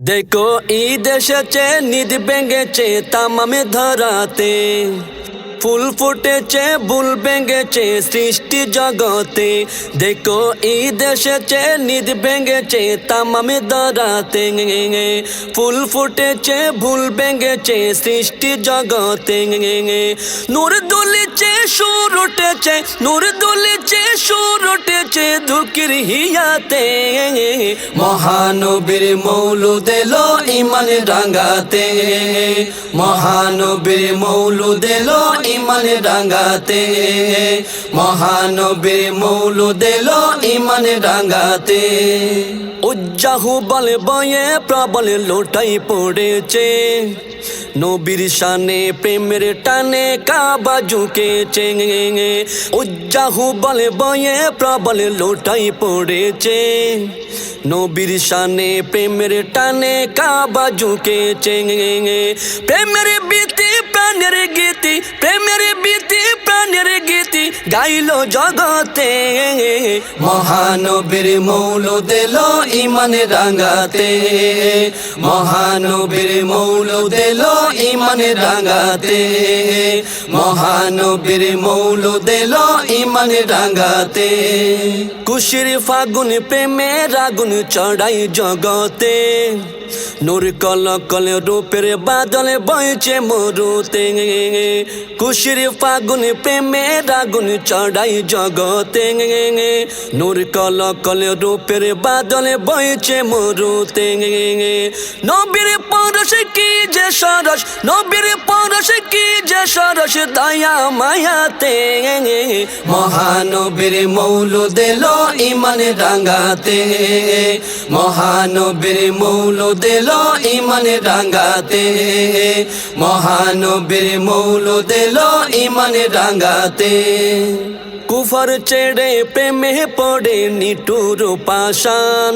দেখো, ঈদ এসেছে নিদ ভেঙেছে তামামে ধরাতে। ফুল ফুটেছে, বুল ভেঙেছে সৃষ্টি জগতে। দেখো, ঈদ এসেছে নিদ ভেঙেছে তামামে ধরাতে। ফুল ফুটেছে, ভুল ভেঙেছে সৃষ্টি জগতে। নূর দুলিছে সুর উঠেছে, নূর দুলিছে সুর উঠেছে ধুকির হিয়াতে। মহানবীর মৌলুদ এলো ইমান রাঙ্গাতে মহানবীর মৌলুদ এলো ইমান রাঙ্গাতে মহানবীর মৌলুদ এলো ইমান রাঙ্গাতে উজ্জাহু বলে বয়ে প্রবল লোটাই পড়েছে। নবীর শানে প্রেমের টানে কাবা ঝুঁকেছে। উজ্জাহু বলে বয়ে প্রবল লোটাই পড়েছে। নবীর শানে প্রেমের টানে কাবা ঝুঁকেছে। প্রেমের বিতি প্রাণের গীতি, প্রেমের বিতি প্রাণের গীতি গাইল জগতে। মহানবীর মৌল দিল ইমান রাঙাতে। মহানবীর মৌল দিল ইমান রাঙ্গাতে মহানবীর মৌল দিল ইমান রাঙ্গাতে কুশির ফাগুন প্রেমের আগুন চড়াই জগতে। নূর কল কল রূপের বাদলে বইছে মরুতে। কুশির ফাগুন প্রেমের আগুন চড়াই জগতে। নূর কল কল রূপের বাদলে বইছে মরুতে। নবীর পরশ কি যে সরস? নবীর পরশ কি যে সরস? দয়া মায়াতে মহানবীর মৌল দিল ইমান রাঙ্গাতে মহানবীর মৌল দিল ইমান রাঙ্গাতে মহানবীর মৌল দিল ইমান রাঙ্গাতে কুফর চেড়ে প্রেমে পড়ে নিটুর পাশান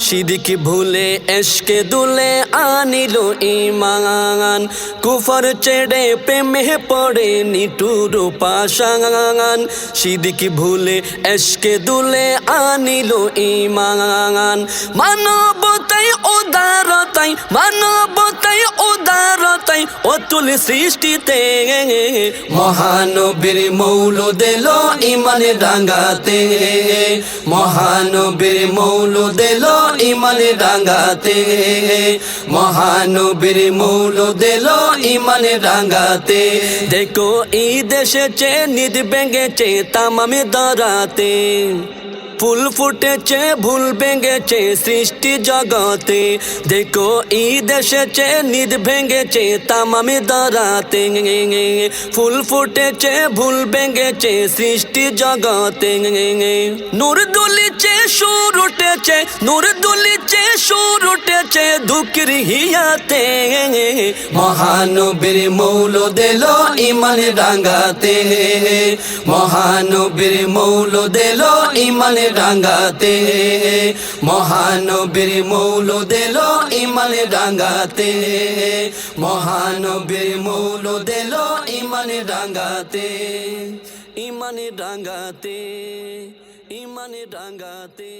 সিদিকি ভুলে এসকে দুলে আনিল ইমান কুফর চেড়ে প্রেমে পড়ে নিটুর পাশান সিদিক ভুলে এসকে দুলে আনিল ইমান মানবতাই উদারতাই, মানবতাই উদারতাই অতুল সৃষ্টিতে। মহানবীর মৌল দিল ইমান রাঙ্গাতে মহানবীর মৌল দিল ইমান রাঙ্গাতে মহানবীর মৌল দিল ইমান রাঙ্গাতে দেখো ঈদ এসেছে নিদ ভেঙেছে তামামে দরাতে ফুল ফুটেছে, ভুল ভেঙেছে সৃষ্টি জগতে। দেখো, ঈদ এসেছে, নিদ ভেঙেছে, তামামি দরাতে ফুল ফুটেছে, ভুল ভেঙেছে সৃষ্টি জগতে। নূর দুলিছে, সুর উঠেছে, নূর দুলিছে, সুর উঠেছে দুঃখের হিয়াতে। মহানবীর মৌল দিল ইমান রাঙ্গাতে মহানবীর মৌল দিল ইমান রাঙ্গাতে মহানবীর মৌল দিল ইমান রাঙ্গাতে মহানবীর মৌল দিল ইমান রাঙ্গাতে ইমান রাঙ্গাতে ইমান রাঙ্গাতে